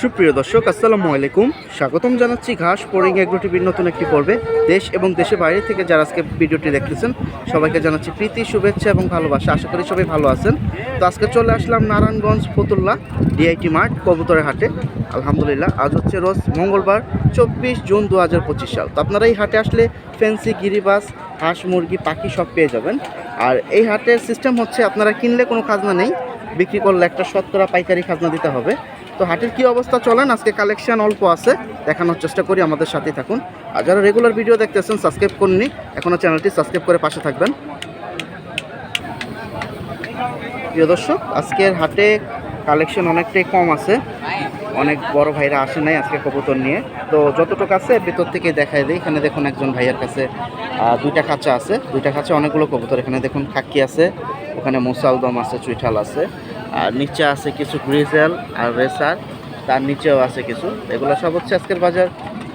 সুপ্রিয় দর্শক, আসসালামু আলাইকুম। স্বাগতম জানাচ্ছি ঘাস পোরিং এগ্রো টিভির নতুন একটি পর্বে। দেশ এবং দেশের বাইরে থেকে যারা আজকে ভিডিওটি দেখতেছেন, সবাইকে জানাচ্ছি প্রীতি, শুভেচ্ছা এবং ভালোবাসা। আশা করি সবাই ভালো আছেন। তো আজকে চলে আসলাম নারায়ণগঞ্জ, ফতুল্লা, ডিআইটি মার্ট কবুতরের হাটে। আলহামদুলিল্লাহ, আজ হচ্ছে রোজ মঙ্গলবার, চব্বিশ জুন দু হাজার পঁচিশ সাল। তো আপনারা এই হাটে আসলে ফেন্সি গিরিবাস, হাঁস, মুরগি, পাখি সব পেয়ে যাবেন। আর এই হাটের সিস্টেম হচ্ছে আপনারা কিনলে কোনো খাজনা নেই বিক্রি করলে একটা শতকরা পাইকারি খাজনা দিতে হবে। তো হাটের কি অবস্থা চলেন, আজকে কালেকশন অল্প আছে, দেখানোর চেষ্টা করি, আমাদের সাথেই থাকুন। আর যারা রেগুলার ভিডিও দেখতেছেন সাবস্ক্রাইব করুন এখনও চ্যানেলটি সাবস্ক্রাইব করে পাশে থাকবেন। প্রিয় দর্শক, আজকের হাটে কালেকশন অনেকটাই কম আছে। অনেক বড় ভাইরা আসে নাই আজকে কবুতর নিয়ে। তো যতটুকু আছে ভেতর থেকে দেখায় দিই। এখানে দেখুন একজন ভাইয়ের কাছে দুইটা খাঁচা আছে। দুইটা খাঁচা অনেকগুলো কবুতর। এখানে দেখুন খাক্কি আছে, ওখানে মোসালদম আছে, চুইঠাল আছে। আর নিচে আছে কিছু গ্রিজেল আর রেসার। তার নিচেও আছে কিছু। এগুলো সব হচ্ছে আজকের বাজার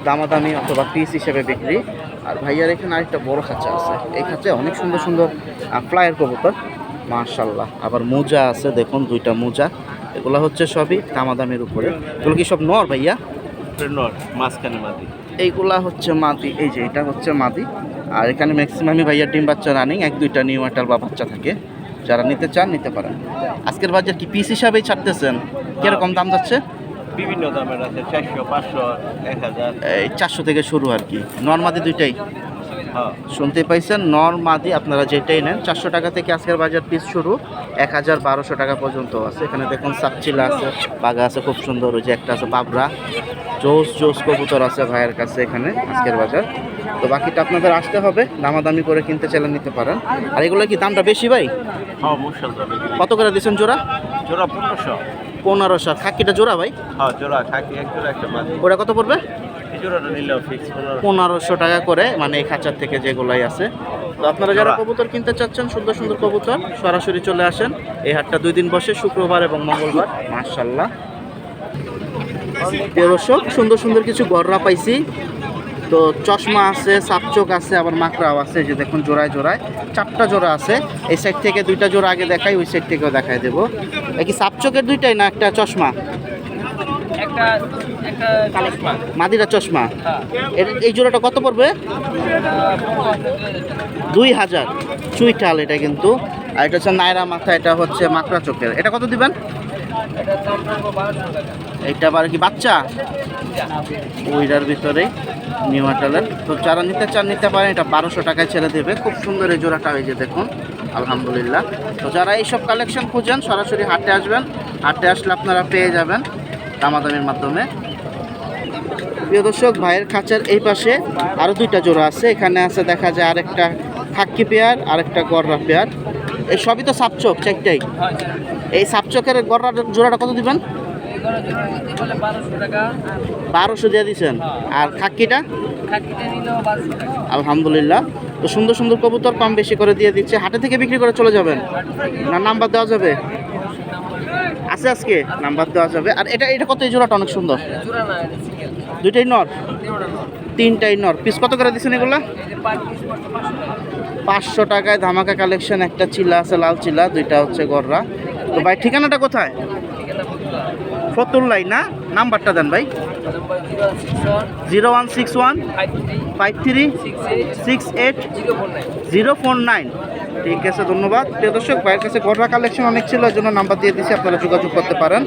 দামাদামি অথবা পিস হিসেবে বিক্রি। আর ভাইয়ার এখানে আরেকটা বড় খাঁচা আছে। এই খাঁচায় অনেক সুন্দর সুন্দর ফ্লায়ার কবুতর। মার্শাল্লাহ আবার মোজা আছে, দেখুন দুইটা মোজা। এগুলো হচ্ছে সবই দামাদামির উপরে। এগুলো কি সব নর ভাইয়া? নর মাঝখানে মাদি। এইগুলা হচ্ছে মাদি এই যে এটা হচ্ছে মাদি। আর এখানে ম্যাক্সিমামই ভাইয়া ডিম বাচ্চা রানিং এক দুইটা নিউ আটাল বা বাচ্চা থাকে। যারা নিতে চান নিতে পারেন। আজকের বাজার কি পিস হিসাবেই ছাড়তেছেন? কীরকম দাম যাচ্ছে? বিভিন্ন দামের আছে চারশো পাঁচশো এক হাজার। এই চারশো থেকে শুরু আর কি। নর্মাদি দুইটাই? শুনতে পাইছেন? নর মাদি আপনারা যেটাই নেন চারশো টাকা থেকে আজকের বাজার পিস শুরু। এক হাজার বারোশো টাকা পর্যন্ত আছে। এখানে দেখুন সাপচিলা আছে বাঘা আছে খুব সুন্দর ওই যে একটা আছে বাবরা। জোস জোস কবুতর আছে ভাইয়ের কাছে এখানে আজকের বাজার। তো বাকিটা আপনাদের আসতে হবে দামাদামি করে কিনতে চাইলে নিতে পারেন। আর এগুলো কি দামটা বেশি ভাই? হ্যাঁ কত করে দিচ্ছেন জোড়া? জোড়া পনেরোশো। পনেরোশো। খাকিটা জোড়া ভাই? হ্যাঁ জোড়া থাকি এক জোড়া একটা ওটা কত পড়বে? এই জোড়াটা নিলেও ফিক্স পনেরোশো। টাকা করে মানে এই খাঁচার থেকে যেগুলাই আছে। তো আপনারা যারা কবুতর কিনতে চাচ্ছেন সুন্দর সুন্দর কবুতর সরাসরি চলে আসেন। এই হাটটা দুই দিন বসে শুক্রবার এবং মঙ্গলবার। মার্শাল্লাহ দর্শক সুন্দর সুন্দর কিছু গররা পাইছি। তো চশমা আছে সাপচোক আছে আবার মাকড়াও আছে যে দেখুন জোড়ায় জোড়ায়। চারটা জোড়া আছে। এই সাইড থেকে দুইটা জোড়া আগে দেখাই ওই সাইড থেকেও দেখাই দেবো। এই কি সাপচোকের দুইটাই না একটা চশমা? একটা একটা কালেকশন। মাদিরা চশমা। হ্যাঁ। এই জোড়াটা কত পড়বে? দুই হাজার। চুইটাল এটা কিন্তু। আর এটা হচ্ছে নায়রা মাথা এটা হচ্ছে মাকড়া চোখের। এটা কত দিবেন? এইটা আবার কি বাচ্চা? ওইটার ভিতরে নিউ আটালের তো যারা নিতে চান নিতে পারেন। এটা বারোশো টাকায় ছেড়ে দেবে। খুব সুন্দর এই জোড়াটা এই যে দেখুন। আলহামদুলিল্লাহ। তো যারা এইসব কালেকশন খুঁজেন সরাসরি হাটে আসবেন। হাটে আসলে আপনারা পেয়ে যাবেন। দামাদামির মাধ্যমে। প্রিয় দর্শক, ভাইয়ের খাঁচার এই পাশে আরও দুইটা জোড়া আছে। এখানে আছে দেখা যায় আরেকটা খাক্কি পেয়ার, আরেকটা গররা পেয়ার। এই সবই তো সাপচোক চারটাই। এই সাপচোকের গররা জোড়াটা কত দিবেন? বারোশো দিয়ে দিচ্ছেন আর খাক্কিটা? আলহামদুলিল্লাহ। তো সুন্দর সুন্দর কবুতর কম বেশি করে দিয়ে দিচ্ছে। হাটে থেকে বিক্রি করে চলে যাবেন? না, নাম্বার দেওয়া যাবে? আছে আজকে? নাম্বার দেওয়া যাবে। আর এটা এটা কত? এই জোড়াটা অনেক সুন্দর। দুইটাই নর? তিনটাই নর। পিস কত করে দিচ্ছেন এগুলা? পাঁচশো টাকায় ধামাকা কালেকশন একটা চিলা আছে লাল চিলা দুইটা হচ্ছে গররা। তো ভাই ঠিকানাটা কোথায়? ফতুল্লাই না? নাম্বারটা দেন ভাই। Zero one six one five three six eight zero four nine. ঠিক আছে, ধন্যবাদ। প্রিয় দর্শক, ভাইয়ের কাছে গররা কালেকশন অনেক ছিল ওই জন্য নাম্বার দিয়ে দিচ্ছি আপনারা যোগাযোগ করতে পারেন।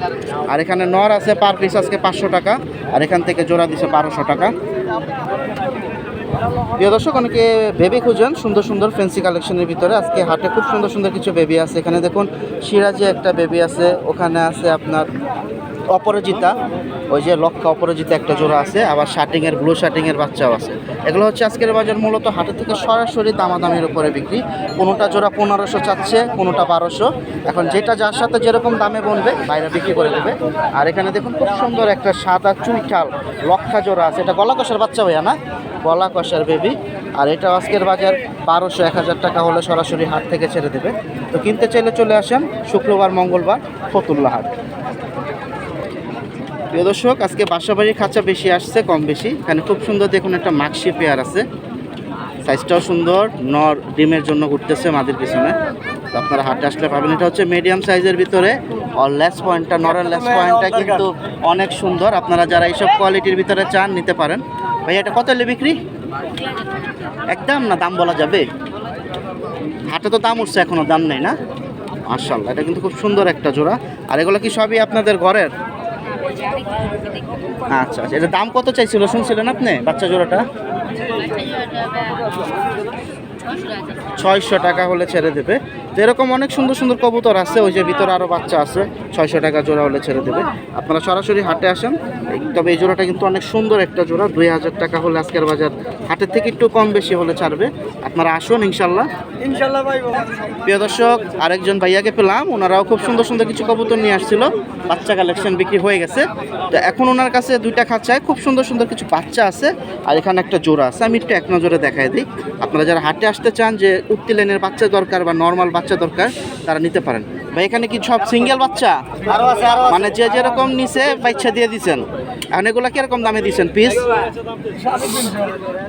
আর এখানে নর আছে পার পিস আজকে পাঁচশো টাকা, আর এখান থেকে জোড়া দিছে বারোশো টাকা। প্রিয় দর্শক, অনেকে বেবি খুঁজেন, সুন্দর সুন্দর ফ্যান্সি কালেকশনের ভিতরে। আজকে হাটে খুব সুন্দর সুন্দর কিছু বেবি আছে। এখানে দেখুন, সিরাজে একটা বেবি আছে, ওখানে আছে আপনার অপরাজিতা, ওই যে লক্ষা অপরাজিতা একটা জোড়া আছে, আবার শার্টিংয়ের ব্লু শার্টিংয়ের বাচ্চাও আছে। এগুলো হচ্ছে আজকের বাজার মূলত হাটে থেকে সরাসরি দামাদামির উপরে বিক্রি। কোনোটা জোড়া পনেরোশো চাচ্ছে, কোনোটা বারোশো। এখন যেটা যার সাথে যেরকম দামে বনবে, বাইরে বিক্রি করে দেবে। আর এখানে দেখুন খুব সুন্দর একটা সাদা চুইঠাল লক্ষা জোড়া আছে। এটা গলা কষার বাচ্চা ভাইয়া না? গলা কষার বেবি আর এটা আজকের বাজার বারোশো, এক হাজার টাকা হলে সরাসরি হাট থেকে ছেড়ে দেবে। তো কিনতে চাইলে চলে আসেন শুক্রবার, মঙ্গলবার, ফতুল্লা হাট। প্রিয় দর্শক আজকে বাসাবাড়ির খাঁচা বেশি আসছে কম বেশি। এখানে খুব সুন্দর দেখুন একটা মাক্সি পেয়ার আছে। সাইজটাও সুন্দর নর ডিমের জন্য ঘুরতেছে মাদির পিছনে। তো আপনারা হাটে আসলে পাবেন। এটা হচ্ছে মিডিয়াম সাইজের ভিতরে। আর লেস পয়েন্টটা নরের লেস পয়েন্টটা কিন্তু অনেক সুন্দর। আপনারা যারা এইসব কোয়ালিটির ভিতরে চান নিতে পারেন। ভাই এটা কত হলে বিক্রি? একদম না দাম বলা যাবে? হাটে তো দাম উঠছে এখনও দাম নেই না? মার্শাল্লাহ এটা কিন্তু খুব সুন্দর একটা জোড়া। আর এগুলো কি সবই আপনাদের ঘরের? আচ্ছা আচ্ছা এটা দাম কত চাইছিল? শুনছিলেন আপনি বাচ্চা জোড়াটা? ছয়শো টাকা হলে ছেড়ে দেবে। তো এরকম অনেক সুন্দর সুন্দর কবুতর আছে ওই যে ভিতরে আরও বাচ্চা আছে ছয়শো টাকা জোড়া হলে ছেড়ে দেবে। আপনারা সরাসরি হাটে আসেন তবে এই জোড়াটা কিন্তু অনেক সুন্দর একটা জোড়া দুই হাজার টাকা হলে আজকের বাজার হাটের থেকে একটু কম বেশি হলে ছাড়বে। আপনারা আসুন ইনশাল্লাহ। ইনশাল্লাহ ভাই প্রিয় দর্শক আরেকজন ভাইয়াকে পেলাম ওনারাও খুব সুন্দর সুন্দর কিছু কবুতর নিয়ে আসছিল বাচ্চা কালেকশন বিক্রি হয়ে গেছে। তো এখন ওনার কাছে দুইটা খাঁচায় খুব সুন্দর সুন্দর কিছু বাচ্চা আছে আর এখানে একটা জোড়া আছে আমি একটু এক নজরে দেখাই দিই। আপনারা যারা হাটে আসতে চান যে উত্তি লাইনের বাচ্চা দরকার বা নর্মাল বাচ্চা দরকার তারা নিতে পারেন। ভাই এখানে কি সব সিঙ্গেল বাচ্চা? মানে যে যেরকম নিছে বাচ্চা দিয়ে দিচ্ছেন এখন এগুলা কীরকম দামে দিচ্ছেন পিস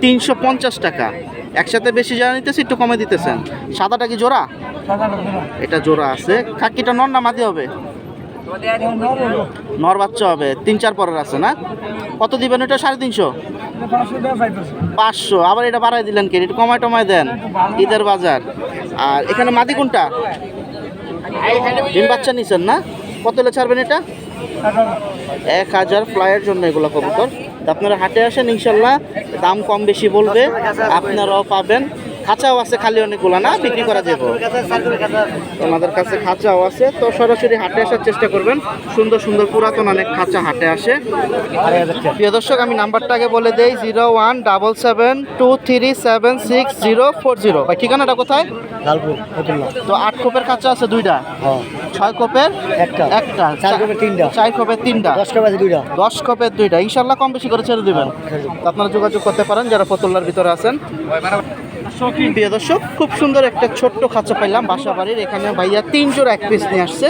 তিনশো পঞ্চাশ টাকা। একসাথে বেশি যারা নিতেছে একটু কমে দিতেছেন। সাদাটা কি জোড়া? এটা জোড়া আছে। খাকিটা নর না মাদি হবে? নর বাচ্চা হবে। তিন চার পরের আছে না? কত দিবেন এটা সাড়ে তিনশো? পাঁচশো, আবার এটা বাড়াই দিলেন কেন এটা কমায় টমায় দেন। ঈদের বাজার। আর এখানে মাদি কোনটা? ডিম বাচ্চা নিছেন না? কত হলে ছাড়বেন এটা? এক হাজার ফ্লাইয়ের জন্য এগুলো কবুতর। আপনারা হাটে আসেন, ইনশাল্লাহ। দাম কম বেশি বলবে, আপনারাও পাবেন। খাঁচাও আছে খালি অনেকগুলো না বিক্রি করা যাবে। ওনাদের কাছে খাঁচাও আছে তো সরাসরি হাটে আসার চেষ্টা করবেন। সুন্দর সুন্দর পুরাতন অনেক খাঁচা হাটে আসে। প্রিয় দর্শক আমি নাম্বারটা আগে বলে দেই zero one double seven two three seven six zero four zero. ভাই ঠিকানাটা কোথায়? তো আট কোপের খাঁচা আছে দুইটা? হ্যাঁ। ছয় কোপের একটা। একটা। চার কোপের তিনটা। চার কোপের তিনটা। দশ আছে দুইটা। দশ কপের দুইটা। ইনশাল্লাহ কম বেশি করে ছেড়ে দেবেন। আপনারা যোগাযোগ করতে পারেন যারা ফতুল্লার ভিতরে আছেন। প্রিয় দর্শক খুব সুন্দর একটা ছোট্ট খাঁচা পাইলাম বাসা বাড়ির এখানে ভাইয়া তিন জোড়া এক পিস নিয়ে আসছে।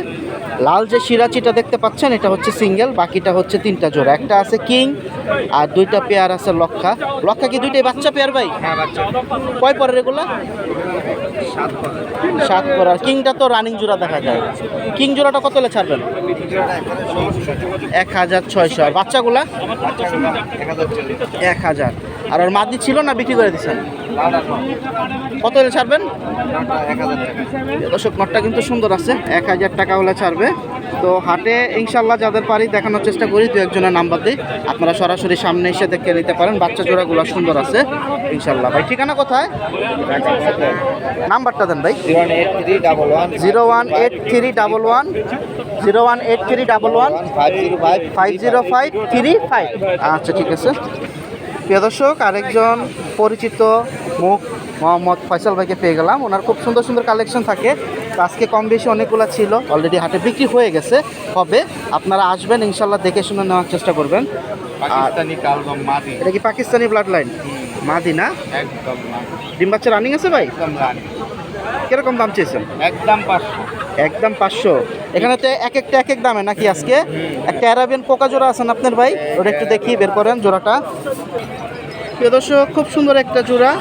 লাল যে সিরাচিটা দেখতে পাচ্ছেন এটা হচ্ছে সিঙ্গেল বাকিটা হচ্ছে তিনটা জোড়া। একটা আছে কিং আর দুইটা পেয়ার আছে লক্ষা। লক্ষা কি দুইটাই বাচ্চা পেয়ার ভাই? কয় পরের এগুলা? সাত পর আর কিংটা তো রানিং জোড়া দেখা যায়। কিং জোড়াটা কত হলে ছাড়বেন? এক হাজার ছয়শো। আর বাচ্চাগুলা? এক হাজার। আর ওর মাদি ছিল না, বিক্রি করে দিচ্ছেন কত হলে ছাড়বেন? দর্শক নটটা কিন্তু সুন্দর আছে, এক হাজার টাকা হলে ছাড়বে। তো হাটে ইনশাল্লাহ যাদের পারি দেখানোর চেষ্টা করি, দু একজনের নাম্বার দিই। আপনারা সরাসরি সামনে এসে দেখে নিতে পারেন, বাচ্চা জোড়াগুলো সুন্দর আছে ইনশাল্লাহ ভাই, ঠিকানা কোথায়? নাম্বারটা দেন ভাই। Zero one eight three double one, zero one eight three double one five zero five five zero five three five. আচ্ছা ঠিক আছে। প্রিয় দর্শক আরেকজন পরিচিত মুখ মোহাম্মদ ফয়সাল ভাইকে পেয়ে গেলাম। ওনার খুব সুন্দর সুন্দর কালেকশন থাকে। আজকে কম বেশি অনেকগুলো ছিল অলরেডি হাটে বিক্রি হয়ে গেছে। হবে আপনারা আসবেন ইনশাল্লাহ দেখে শুনে নেওয়ার চেষ্টা করবেন। পাকিস্তানি কালগম মাদি। এটা কি পাকিস্তানি ব্লাড লাইন মাদি না? একদম ডিম বাচ্চা রানিং আছে ভাই? একদম রানি কীরকম দাম চেয়েছেন একদম পাঁচশো। একদম পাঁচশো। এখানে তো এক একটা এক এক দামে নাকি আজকে? একটা অ্যারাবিয়ান পোকা জোড়া আছেন আপনার ভাই? ওটা একটু দেখি বের করেন জোড়াটা। প্রিয় দর্শক খুব সুন্দর একটা জোড়া।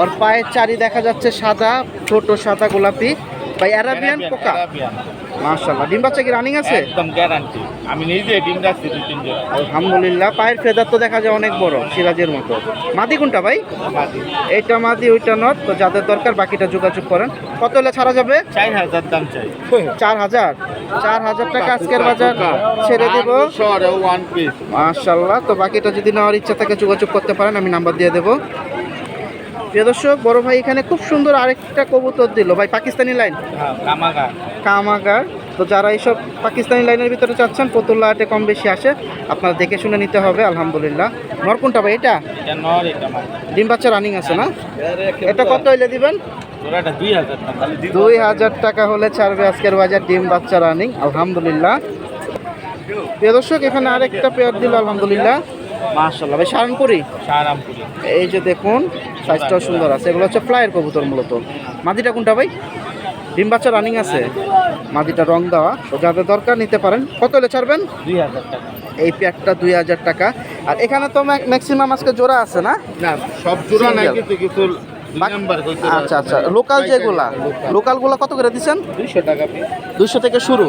ওর পায়ের চারি দেখা যাচ্ছে সাদা ছোট সাদা গোলাপি। ভাই অ্যারাবিয়ান পোকা। মাশাল্লাহ ডিম বাচ্চা কি রানিং আছে? একদম গ্যারান্টি আমি নিজে ডিম রাখছি দু তিন জোড়া। আলহামদুলিল্লাহ পায়ের ফেদার তো দেখা যায় অনেক বড় সিরাজের মতো। মাদি কোনটা ভাই? মাদি। এইটা মাদি ওইটা নট তো যাদের দরকার বাকিটা যোগাযোগ করেন। কত হলে ছাড়া যাবে? চার হাজার দাম চাই। চার হাজার? চার হাজার টাকা আজকের বাজার। ছেড়ে দেবো। শহরে ওয়ান পিস মাশাল্লাহ তো বাকিটা যদি নেওয়ার ইচ্ছা থাকে যোগাযোগ করতে পারেন আমি নাম্বার দিয়ে দেবো। প্রিয় দর্শক বড় ভাই এখানে খুব সুন্দর আরেকটা কবুতর দিল। ভাই পাকিস্তানি লাইন? হ্যাঁ কামাগার। তো যারা এইসব পাকিস্তানি লাইনের ভিতরে চাচ্ছেন পতুল্লা হাটে কম বেশি আসে আপনারা দেখে শুনে নিতে হবে আলহামদুলিল্লাহ। নর কোনটা ভাই এটা? ডিম বাচ্চা রানিং আছে না? এটা কত হইলে দিবেন? দুই হাজার টাকা। দুই হাজার টাকা হলে ছাড়বে আজকের বাজার ডিম বাচ্চা রানিং আলহামদুলিল্লাহ। প্রিয় দর্শক এখানে আরেকটা পেয়ার দিল আলহামদুলিল্লাহ। মাশাল্লাহ ভাই সারানপুরি? শাহরামপুরি এই যে দেখুন সাইজটাও সুন্দর আছে। এগুলো হচ্ছে ফ্লাইয়ের কবুতর মূলত। মাদিটা কোনটা ভাই? ডিম বাচ্চা রানিং আছে। মাদিটা রং দেওয়া। তো যাদের দরকার নিতে পারেন। কত হলে ছাড়বেন? দুই হাজার টাকা। এই প্যাকটা দুই হাজার টাকা। আর এখানে তো ম্যাক্সিমাম আজকে জোড়া আছে না? না সব জোড়া নাই। কিন্তু কিছু আচ্ছা আচ্ছা। লোকাল যেগুলা? লোকালগুলো কত করে দিচ্ছেন দুইশো টাকা দুইশো থেকে শুরু।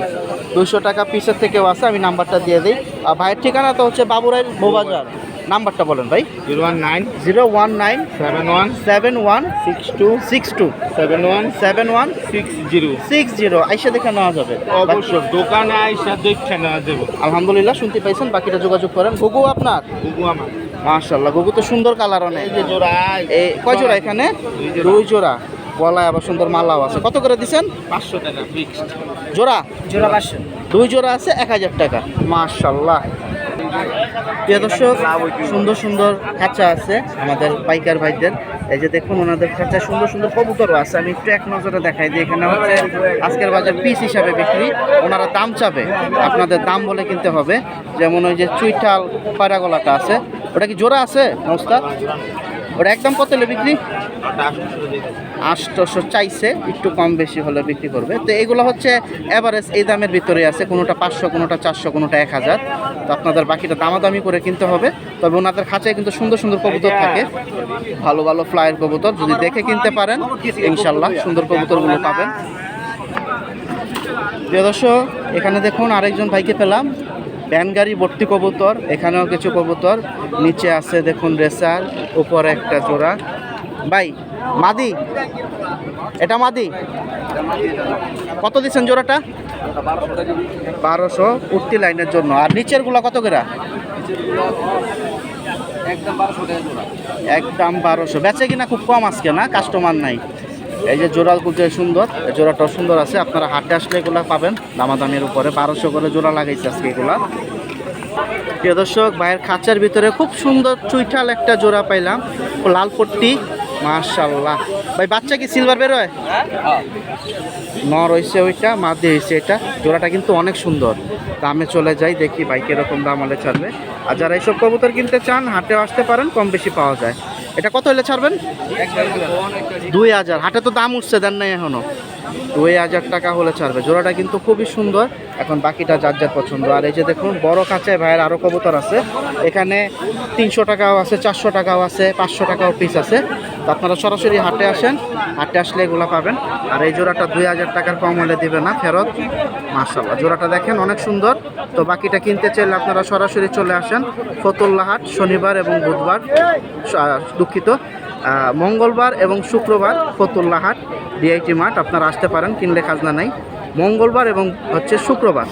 দুইশো টাকা পিসের থেকেও আছে আমি নাম্বারটা দিয়ে দিই। আর ভাইয়ের ঠিকানা তো হচ্ছে বাবুরাইল বৌবাজার নাম্বারটা বলেন ভাই। Zero one nine zero one nine seven one seven one six two six two seven one seven one six zero. Six zero. আইসা দেখে নেওয়া যাবে। অবশ্যই। দোকানে আইসা দেখছে না দেবো আলহামদুলিল্লাহ শুনতে পাইছেন বাকিটা যোগাযোগ করেন। গুগু আপনার? গুগু আমার। মাশাল্লাহ গুগু তো সুন্দর কালার অনেক। এই যে জোড়া এই কয় জোড়া এখানে? দুই জোড়া। গলায় আবার সুন্দর মালাও আছে। কত করে দিছেন? পাঁচশো টাকা ফিক্সড জোড়া? জোড়া পাঁচশো। দুই জোড়া আছে এক হাজার টাকা। মাশাল্লাহ প্রিয় দর্শক, সুন্দর সুন্দর খাঁচা আছে আমাদের পাইকার ভাইদের। এই যে দেখুন ওনাদের খাঁচা সুন্দর সুন্দর কবুতরও আছে। আমি একটু এক নজরে দেখাই দিই, এখানে হচ্ছে আজকের বাজার পিস হিসাবে বিক্রি। ওনারা দাম চাবে, আপনাদের দাম বলে কিনতে হবে। যেমন ওই যে চুইঠাল পায়রা গলাটা আছে। ওটা কি জোড়া আছে নমস্কার ওটা একদম কত হলে বিক্রি? আটশোশো চাইছে, একটু কম বেশি হলে বিক্রি করবে। তো এগুলো হচ্ছে এভারেজ এই দামের ভিতরে আছে, কোনোটা পাঁচশো, কোনোটা চারশো, কোনোটা এক হাজার। তো আপনাদের বাকিটা দামাদামি করে কিনতে হবে। তবে ওনাদের খাঁচায় কিন্তু সুন্দর সুন্দর কবুতর থাকে। ভালো ভালো ফ্লাইয়ের কবুতর। যদি দেখে কিনতে পারেন, ইনশাল্লাহ সুন্দর কবুতরগুলো পাবেন। দর্শক, এখানে দেখুন আরেকজন ভাইকে পেলাম। গাড়ি ভর্তি কবুতর এখানেও কিছু কবুতর। নিচে আছে দেখুন রেসার উপরে একটা জোড়া। ভাই মাদি এটা মাদি? কত দিচ্ছেন জোড়াটা? বারোশো উঠতি লাইনের জন্য। আর নিচেরগুলা কত করে? একদম বারোশো একদম বারোশো। বেচে কিনা খুব কম আজকে না? কাস্টমার নাই। এই যে জোড়া যে সুন্দর, এই জোড়াটাও সুন্দর আছে। আপনারা হাটে আসলে এগুলা পাবেন। দামাদামের উপরে বারোশো করে জোড়া লাগাইছে আজকে এগুলা। প্রিয় দর্শক, ভাইয়ের খাঁচার ভিতরে খুব সুন্দর চুইঠাল একটা জোড়া পাইলাম। লাল পট্টি মাশাল্লাহ ভাই, বাচ্চা কি সিলভার বেরোয় নর হয়েছে ওইটা, মাদি হয়েছে এটা। জোড়াটা কিন্তু অনেক সুন্দর। দামে চলে যাই, দেখি ভাই কীরকম দাম হলে ছাড়বে। আর যারা এইসব কবুতর কিনতে চান হাটে আসতে পারেন, কম বেশি পাওয়া যায়। এটা কত হলে ছাড়বেন? দুই হাজার। হাটে তো দাম উঠছে, দেন নাই এখনও। দুই হাজার টাকা হলে ছাড়বে। জোড়াটা কিন্তু খুবই সুন্দর। এখন বাকিটা যার যার পছন্দ। আর এই যে দেখুন, বড় কাঁচায় ভাইয়ের আরও কবুতর আছে। এখানে তিনশো টাকাও আছে, চারশো টাকাও আছে, পাঁচশো টাকাও পিস আছে। তো আপনারা সরাসরি হাটে আসেন। হাটে আসলে এগুলো পাবেন। আর এই জোড়াটা দুই হাজার টাকার কম হলে দিবে না ফেরত। মার্শাল্লাহ জোড়াটা দেখেন অনেক সুন্দর। তো বাকিটা কিনতে চাইলে আপনারা সরাসরি চলে আসেন। ফতুল্লা হাট, শনিবার এবং বুধবার দুঃখিত। মঙ্গলবার এবং শুক্রবার ফতুল্লা হাট ডিআইটি মাঠ, আপনারা আসতে পারেন, কিনলে খাজনা নাই। মঙ্গলবার এবং হচ্ছে শুক্রবার।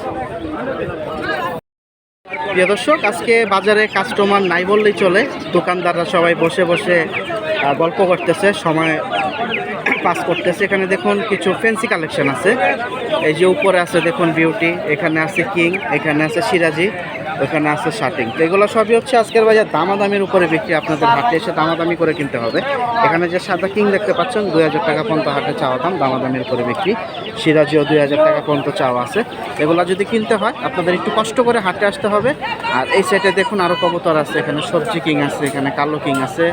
প্রিয় দর্শক, আজকে বাজারে কাস্টমার নাই বললেই চলে। দোকানদাররা সবাই বসে বসে গল্প করতেছে, সময় পাস করতেছে। এখানে দেখুন কিছু ফেন্সি কালেকশন আছে। এই যে উপরে আছে দেখুন বিউটি এখানে আছে কিং এখানে আছে সিরাজি ওখানে আছে শার্টিং তো এগুলো সবই হচ্ছে আজকের বাজার দামাদামির উপরে বিক্রি। আপনাদের হাটে এসে দামাদামি করে কিনতে হবে। এখানে যে সাদা কিং দেখতে পাচ্ছেন, দুই হাজার টাকা পর্যন্ত হাটে চাওয়া দাম, দামাদামির উপরে বিক্রি। সিরাজিও দুই হাজার টাকা পর্যন্ত চাওয়া আছে। এগুলো যদি কিনতে হয়, আপনাদের একটু কষ্ট করে হাটে আসতে হবে। আর এই সাইডে দেখুন আরও কবুতর আছে, এখানে সবজি কিং আছে, এখানে কালো কিং আছে,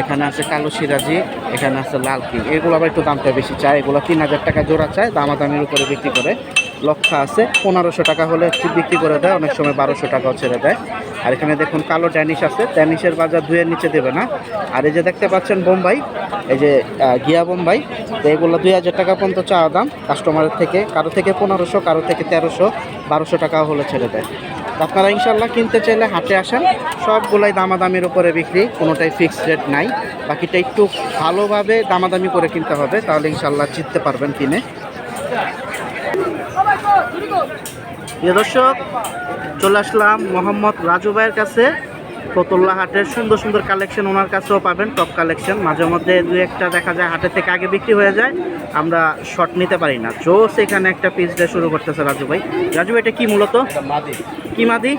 এখানে আছে কালো সিরাজি, এখানে আছে লাল কিং এগুলো আবার একটু দামটা বেশি চায়। এগুলো তিন হাজার টাকা জোড়া চায়, দামাদামির উপরে বিক্রি করে। লক্ষা আছে। পনেরোশো টাকা হলে বিক্রি করে দেয়, অনেক সময় বারোশো টাকাও ছেড়ে দেয়। আর এখানে দেখুন কালো ড্যানিশ আছে। ড্যানিশের বাজার দুইয়ের নিচে দেবে না। আর এই যে দেখতে পাচ্ছেন বোম্বাই, এই যে গিয়া বোম্বাই, তো এগুলো দুই হাজার টাকা পর্যন্ত চাওয়া দাম। কাস্টমারের থেকে, কারও থেকে পনেরোশো, কারও থেকে তেরোশো, বারোশো টাকাও হলে ছেড়ে দেয়। আপনারা ইনশাল্লাহ কিনতে চাইলে হাটে আসেন। সবগুলাই দামাদামির উপরে বিক্রি, কোনোটাই ফিক্সড রেট নাই। বাকিটা একটু ভালোভাবে দামাদামি করে কিনতে হবে, তাহলে ইনশাল্লাহ জিততে পারবেন কিনে। প্রিয় দর্শক চলে আসলাম মোহাম্মদ রাজু ভাইয়ের কাছে। ফতুল্লা হাটের সুন্দর সুন্দর কালেকশন ওনার কাছেও পাবেন টপ কালেকশন মাঝে মধ্যে দু একটা দেখা যায় হাটের থেকে আগে বিক্রি হয়ে যায় আমরা শর্ট নিতে পারি না। জোস এখানে একটা পিস দিয়ে শুরু করতেছে রাজু ভাই। রাজু ভাই, এটা কি মূলত? মাদি। কি মাদি।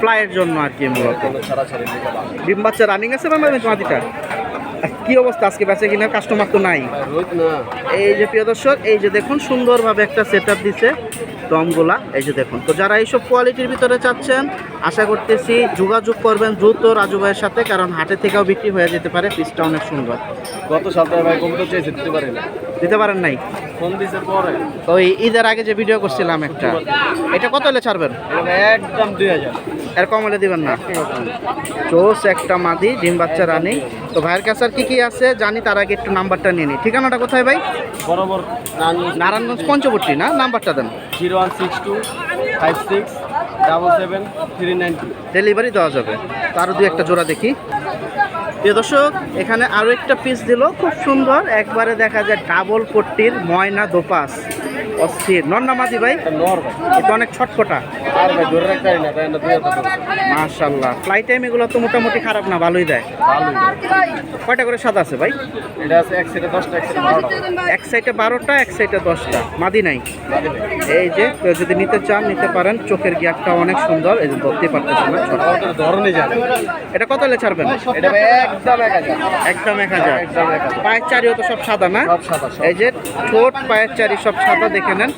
ফ্লাইয়ের জন্য আর কি মূলত। ডিম বাচ্চা রানিং আছে না মাদিটা? কি অবস্থা আজকে? বেঁচে কিনা কাস্টমার তো নাই। এই যে প্রিয় দর্শক এই যে দেখুন সুন্দরভাবে একটা সেট আপ দিছে। দমগুলা এই যে দেখুন। তো যারা এইসব কোয়ালিটির ভিতরে চাচ্ছেন আশা করতেছি যোগাযোগ করবেন দ্রুত রাজু ভাইয়ের সাথে কারণ হাটে থেকেও বিক্রি হয়ে যেতে পারে পিসটা অনেক সুন্দর। গত সপ্তাহে ভাই কমতে চেয়েছে দিতে পারে না দিতে পারেন নাই? ফোন দিছে পরে। ওই ঈদের আগে যে ভিডিও করছিলাম একটা। এটা কত হলে ছাড়বেন? একদম দুই হাজার। এর কমলে দিবেন না। চোস একটা মাদি ডিম বাচ্চা রানিং। তো ভাইয়ের কাছে আর কি কি আছে জানি তার আগে একটু নাম্বারটা নিয়ে নিই ঠিকানাটা কোথায় ভাই? বরাবর নারায়ণগঞ্জ পঞ্চবর্তী না? নাম্বারটা দেন। Zero one six two five six double seven three nine two. Delivery দেওয়া যাবে। তারও দু একটা জোড়া দেখি। প্রিয় দর্শক, এখানে আরও একটা পিস দিল। খুব সুন্দর। একবারে দেখা যায় ডাবল পট্টির ময়না দোপাস। অস্থির। নন্নামাদি ভাই? নর ভাই। এটা অনেক ছটফটা আর ভাই ধরে রাখতে না তাই না দুই হাজার ফ্লাই টাইম এগুলো তো মোটামুটি খারাপ না ভালোই দেয়। ভালোই কয়টা করে সাদা আছে ভাই? এটা আছে এক সাইডে দশটা এক সাইডে বারোটা। এক সাইডে বারোটা এক সাইডে দশটা। মাদি নাই? এই যে কেউ যদি নিতে চান নিতে পারেন। চোখের গিয়ারটা অনেক সুন্দর। এই যে ধরতে পারতেছে না ছোট। ধরনই জানে। এটা কত হলে ছাড়বেন? এটা ভাই একদম এক হাজার। একদম পায়ের চারিও তো সব সাদা না? সব সাদা এই যে ঠোঁট পায়ের চারি সব সাদা দেখে নেন।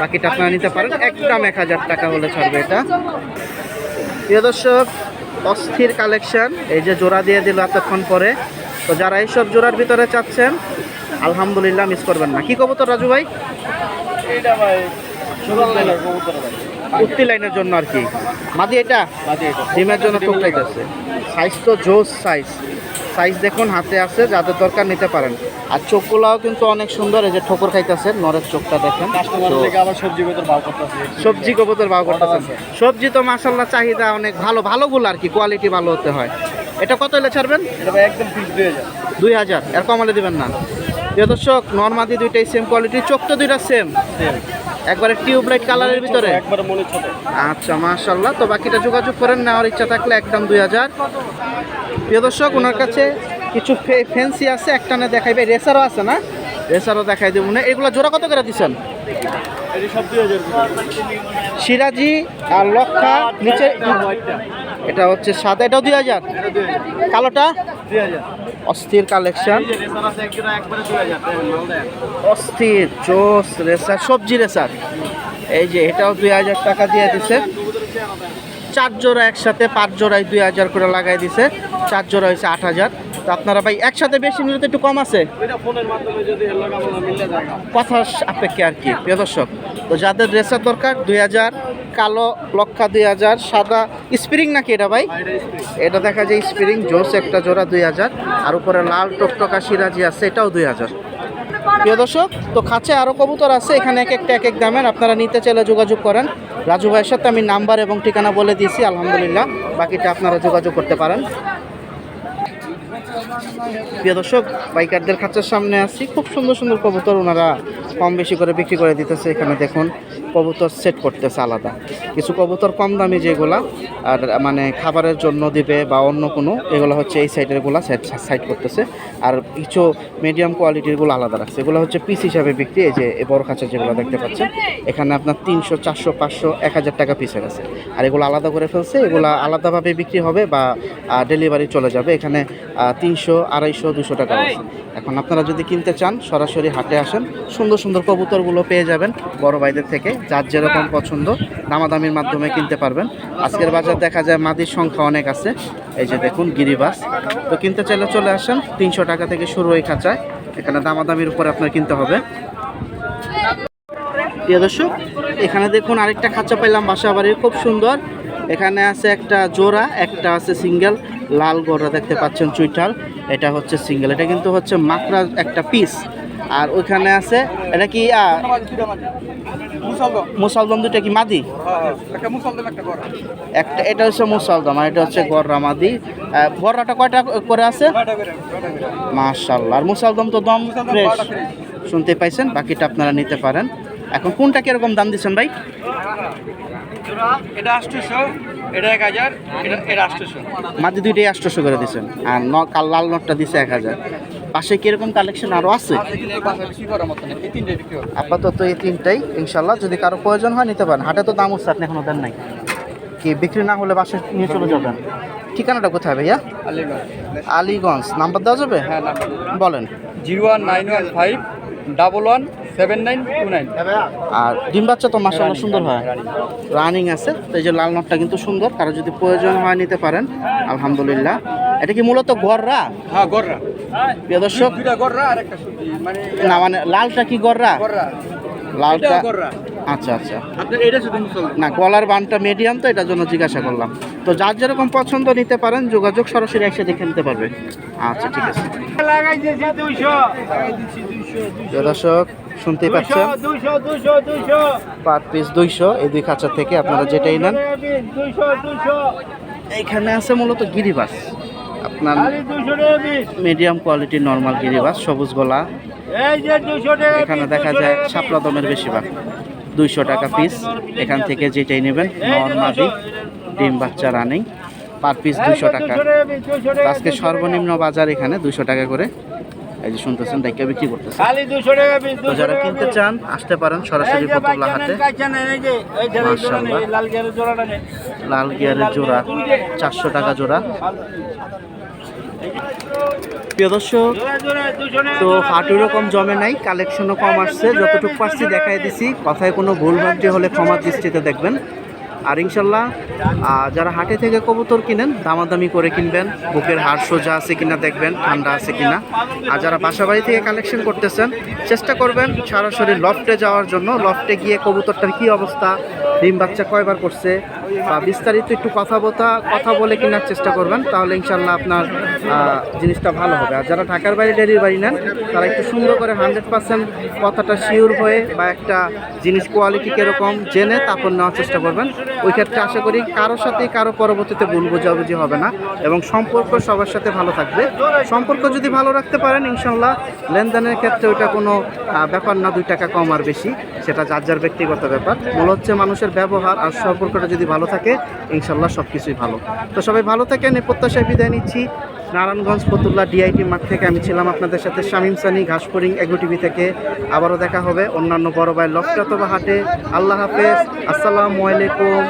বাকিটা আপনারা নিতে পারেন। একদম এক হাজার টাকা হলে ছাড়বে এটা। প্রিয় দর্শক অস্থির কালেকশন। এই যে জোড়া দিয়ে দিল এতক্ষণ পরে। তো যারা এইসব জোড়ার ভিতরে চাচ্ছেন আলহামদুলিল্লাহ মিস করবেন না। কি কবুতর রাজু ভাই? উত্তি লাইনের জন্য আর কি। মাদি এটা? এটা। ডিমের জন্য টুকটাইতেছে। সাইজ তো জোস সাইজ সাইজ দেখুন হাতে আছে যাদের দরকার নিতে পারেন। আর চোখগুলাও কিন্তু অনেক সুন্দর এই যে ঠোকর খাইতেছে নরের চোখটা দেখেন। সবজি কবুতর ভাও করতেছে। সবজি তো মাসাল্লাহ চাহিদা অনেক ভালো ভালোগুলো আর কি কোয়ালিটি ভালো হতে হয়। এটা কত হলে ছাড়বেন? একদম দুই হাজার। দুই হাজার এর কমালে দিবেন না। প্রিয় দর্শক নর্মাদি দুইটাই সেম কোয়ালিটি চোখ তো দুইটা সেম একবারে টিউবলাইট কালারের ভিতরে? একবার আচ্ছা মাশাল্লাহ তো বাকিটা যোগাযোগ করেন নেওয়ার ইচ্ছা থাকলে একদম দুই হাজার। প্রিয় দর্শক ওনার কাছে কিছু ফেন্সি আছে একটানে দেখাইবে। রেসারও আছে না? রেসারও দেখাই দেবো না এগুলো জোড়া কত করে দিচ্ছেন সিরাজি আর লক্ষা নিচে এটা হচ্ছে সাদা এটাও দুই হাজার। কালোটা? দুই হাজার। অস্থির কালেকশন। অস্থির, জোস রেসার, সবজি রেসার। এই যে এটাও দুই হাজার টাকা দিয়ে দিছে। চার জোড়া একসাথে, পাঁচ জোড়ায় দুই হাজার করে লাগাই দিছে। চার জোড়া হয়েছে আট হাজার। আপনারা ভাই একসাথে বেশি নিলে তো একটু কম আছে। কথা আপেক্ষে আর কি, প্রিয় দর্শক। তো যাদের রেসার দরকার, দুই হাজার, কালো লক্ষা দুই হাজার, সাদা স্প্রিং নাকি এটা ভাই? এটা দেখা যায় স্প্রিং, জোস একটা জোড়া দুই হাজার, আর উপরে লাল টকটকা সিরাজি আছে, এটাও দুই হাজার। প্রিয় দর্শক, তো খাঁচে আরও কবুতর আছে, এখানে এক একটা, এক এক দামের, আপনারা নিতে চাইলে যোগাযোগ করেন। রাজু ভাইয়ের সাথে আমি নাম্বার এবং ঠিকানা বলে দিয়েছি, আলহামদুলিল্লাহ, বাকিটা আপনারা যোগাযোগ করতে পারেন। um, প্রিয় দর্শক, বাইকারদের খাঁচার সামনে আছি। খুব সুন্দর সুন্দর কবুতর ওনারা কম বেশি করে বিক্রি করে দিতেছে। এখানে দেখুন, কবুতর সেট করতেছে আলাদা। কিছু কবুতর কম দামি যেগুলা, আর মানে খাবারের জন্য দিবে বা অন্য কোনো, এগুলো হচ্ছে এই সাইডেরগুলা সেট সাইড করতেছে। আর কিছু মিডিয়াম কোয়ালিটিরগুলো আলাদা রাখছে। এগুলো হচ্ছে পিস হিসাবে বিক্রি, এই যে বড় খাঁচা যেগুলো দেখতে পাচ্ছেন। এখানে আপনার তিনশো, চারশো, পাঁচশো, এক হাজার টাকা পিসের আছে। আর এগুলো আলাদা করে ফেলছে, এগুলো আলাদাভাবে বিক্রি হবে বা ডেলিভারি চলে যাবে। এখানে তিনশো আড়াইশো দুশো টাকা আছে। এখন আপনারা যদি কিনতে চান সরাসরি হাটে আসেন। সুন্দর সুন্দর কবুতরগুলো পেয়ে যাবেন বড় ভাইদের থেকে যার যেরকম পছন্দ দামাদামির মাধ্যমে কিনতে পারবেন। আজকের বাজার দেখা যায় মাদির সংখ্যা অনেক আছে। এই যে দেখুন গিরিবাস। তো কিনতে চাইলে চলে আসেন তিনশো টাকা থেকে শুরু এই খাঁচায়। এখানে দামাদামির উপরে আপনার কিনতে হবে। প্রিয় দর্শক এখানে দেখুন আরেকটা খাঁচা পাইলাম বাসা বাড়ির খুব সুন্দর। এখানে আছে একটা জোড়া একটা আছে সিঙ্গেল। লাল গোড়া দেখতে পাচ্ছেন চুইটাল এটা হচ্ছে সিঙ্গেল এটা কিন্তু হচ্ছে মাকড়া একটা পিস আর ওইখানে আছে এটা কি মুসালদম দুটা কি মাদি? একটা এটা হচ্ছে মুসালদম আর এটা হচ্ছে গররা মাদি। গররাটা কয়টা করে আছে? মাশাল্লাহ আর মুসালদম তো দম ফ্রেশ শুনতে পাইছেন বাকিটা আপনারা নিতে পারেন। এখন কোনটা কীরকম দাম দিচ্ছেন ভাই? এটা আটশোশো এটা এক হাজার এটা এটা আটশোশো মাদি দুইটাই আটশোশো করে দিচ্ছেন আর ন কাল লাল নটটা দিছে এক হাজার। পাশে কীরকম কালেকশন আরও আছে? আপাতত এই তিনটাই ইনশাল্লাহ যদি কারও প্রয়োজন হয় নিতে পারেন। হাটে তো দাম হচ্ছে আপনি এখনও দেন নাই। কি বিক্রি না হলে বাসে নিয়ে চলে যাবেন? ঠিকানাটা কোথায় ভাইয়া? আলীগঞ্জ। নাম্বার দেওয়া যাবে? হ্যাঁ বলেন। Zero one nine one five double one seven nine two nine. আর ডিম বাচ্চা তো মাসাল্লাহ সুন্দর হয়। রানিং আছে তো এই যে লাল নটটা কিন্তু সুন্দর। কারও যদি প্রয়োজন হয় নিতে পারেন আলহামদুলিল্লাহ। এটা কি মূলত গররা? হ্যাঁ গররা। প্রিয় দর্শক দুইটা গররা আর একটা সবজি মানে না মানে লালটা কি গররা? গররা। লালটা আচ্ছা আচ্ছা। না গলার বানটা মিডিয়াম তো এটার জন্য জিজ্ঞাসা করলাম। তো যার যেরকম পছন্দ নিতে পারেন যোগাযোগ সরাসরি এসে দেখে নিতে পারবে। আচ্ছা ঠিক আছে। দর্শক শুনতেই পাচ্ছেন। পার পিস দুইশো এই দুই খাঁচা থেকে আপনারা যেটাই নেন। এখানে আছে মূলত গিরিবাস। আপনার মিডিয়াম কোয়ালিটির নর্মাল গিরিবাস সবুজ গলা। এখানে দেখা যায় শাপলা দমের বেশিরভাগ। দুইশো টাকা পিস এখান থেকে যেটাই নেবেন নর মাদি ডিম বাচ্চা রানিং। পার পিস দুইশো টাকা। আজকে সর্বনিম্ন বাজার এখানে দুইশো টাকা করে। এই যে শুনতেছেন ডাইকা বিক্রি করতেছে তো যারা কিনতে চান আসতে পারেন সরাসরি ফতুল্লা হাটে। লাল গিয়ারের জোড়া চারশো টাকা জোড়া। প্রিয় দর্শক তো হাটু রকম জমে নাই কালেকশনও কম আসছে যতটুকু পারছি দেখাই দিছি। কথায় কোনো ভুল ভ্রান্তি হলে ক্ষমার দৃষ্টিতে দেখবেন। আর ইনশাল্লাহ যারা হাটে থেকে কবুতর কিনেন, দামাদামি করে কিনবেন, বুকের হাড় সোজা আছে কিনা দেখবেন, ঠান্ডা আছে কিনা। আর যারা বাসাবাড়ি থেকে কালেকশন করতেছেন, চেষ্টা করবেন সরাসরি লফটে যাওয়ার জন্য। লফটে গিয়ে কবুতরটার কি অবস্থা, ডিম বাচ্চা কয়বার করছে বিস্তারিত একটু কথা বথা, কথা বলে কেনার চেষ্টা করবেন, তাহলে ইনশাল্লাহ আপনার জিনিসটা ভালো হবে। আর যারা ঢাকার বাইরে ডেলির বাড়ি নেন, তারা একটু সুন্দর করে হান্ড্রেড পার্সেন্ট কথাটা শিওর হয়ে বা একটা জিনিস কোয়ালিটি কীরকম জেনে তারপর নেওয়ার চেষ্টা করবেন। ওই ক্ষেত্রে আশা করি কারোর সাথেই কারও পরবর্তীতে ভুল বোঝাবুঝি হবে না এবং সম্পর্ক সবার সাথে ভালো থাকবে। সম্পর্ক যদি ভালো রাখতে পারেন, ইনশাল্লাহ লেনদেনের ক্ষেত্রে ওইটা কোনো ব্যাপার না, দুই টাকা কম আর বেশি, সেটা যার যার ব্যক্তিগত ব্যাপার। মূল হচ্ছে মানুষের ব্যবহার আর সম্পর্কটা যদি ভালো থাকে, ইনশাল্লাহ সব কিছুই ভালো। তো সবাই ভালো থাকে আমি প্রত্যাশায় বিদায় নিচ্ছি। নারায়ণগঞ্জ ফতুল্লা ডিআইটি মাঠ থেকে আমি ছিলাম আপনাদের সাথে শামিম সানি ঘাসপুরিং এগো টিভি থেকে। আবারও দেখা হবে অন্যান্য বড় ভাই লক্ষাতবা হাটে। আল্লাহ হাফেজ, আসসালামু আলাইকুম।